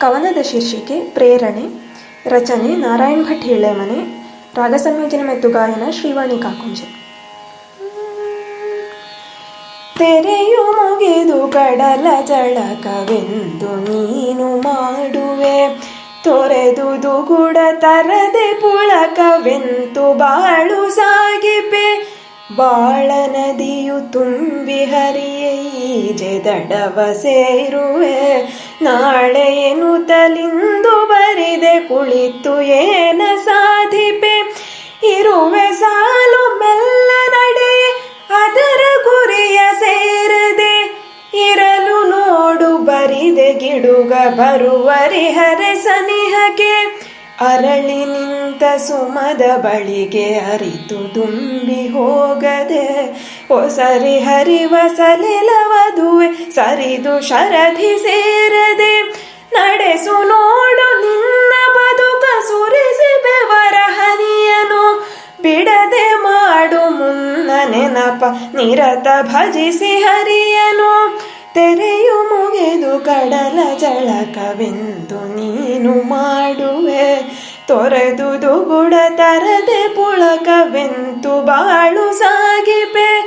ಕವನದ ಶೀರ್ಷಿಕೆ, ಪ್ರೇರಣೆ, ರಚನೆ, ನಾರಾಯಣ್ ಭಟ್ ಹಿಳ್ಳೆಮನೆ ರಾಗ ಸಂಯೋಜನೆ ಮತ್ತು ಗಾಯನ ಶ್ರೀವಾಣಿ ಕಾಕುಂಜೆ ತೆರೆಯು ಮುಗಿದು ಕಡಲ ಜಳಕವೆಂದು ನೀನು ಮಾಡುವೆ. ತೊರೆದುದು ಕೂಡ ತರದೆ ಪುಳಕವೆಂತು ಬಾಳು ಸಾಗಿಪೆ. ಬಾಳ ನದಿಯು ತುಂಬಿ ಹರಿಯೈಜೆ ದಡವ ಸೇರುವೆ. ನಾಳೆ ತಲಿಂದು ಬರಿದೆ ಕುಳಿತು ಏನ ಸಾಧಿಪೆ? ಇರುವೆ ಸಾಲು ಮೆಲ್ಲ ನಡೆ, ಅದರ ಗುರಿಯ ಸೇರದೆ, ಇರಲು ನೋಡು ಬರಿದೆ ಗಿಡುಗ ಬರುವರಿ ಹರೆ ಸನಿಹಗೆ. ಅರಳಿ ನಿಂತ ಸುಮದ ಬಳಿಗೆ ಅರಿತು ತುಂಬಿ ಹೋಗದೆ ಹೊಸರಿ ಹರಿವ ಸಲಿಲವದುವೆ ಸರಿದು ಶರಧಿ ಸೇರದೆ. ನಡೆಸು ನೋಡು ನಿನ್ನ ಬದುಕ ಸುರಿಸಿ ಬೆವರ ಹನಿಯನು. ಬಿಡದೆ ಮಾಡು ಮುನ್ನ ನೆನಪ, ನಿರತ ಭಜಿಸಿ ಹರಿಯನು. ತೆರೆಯು ಮುಗಿದು ಕಡಲ ಜಳಕವೆಂದು ನೀನು ಮಾಡುವೆ. ತೊರೆದುದು ಗುಡ ತರದೆ ಪುಳಕವೆಂತು ಬಾಳು ಸಾಗಿಪೆ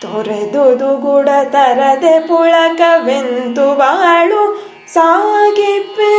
ತೊರೆದುದು ಗುಡ ತರದೆ ಪುಳಕವೆಂತು ಬಾಳು ಸಾಗಿಪೆ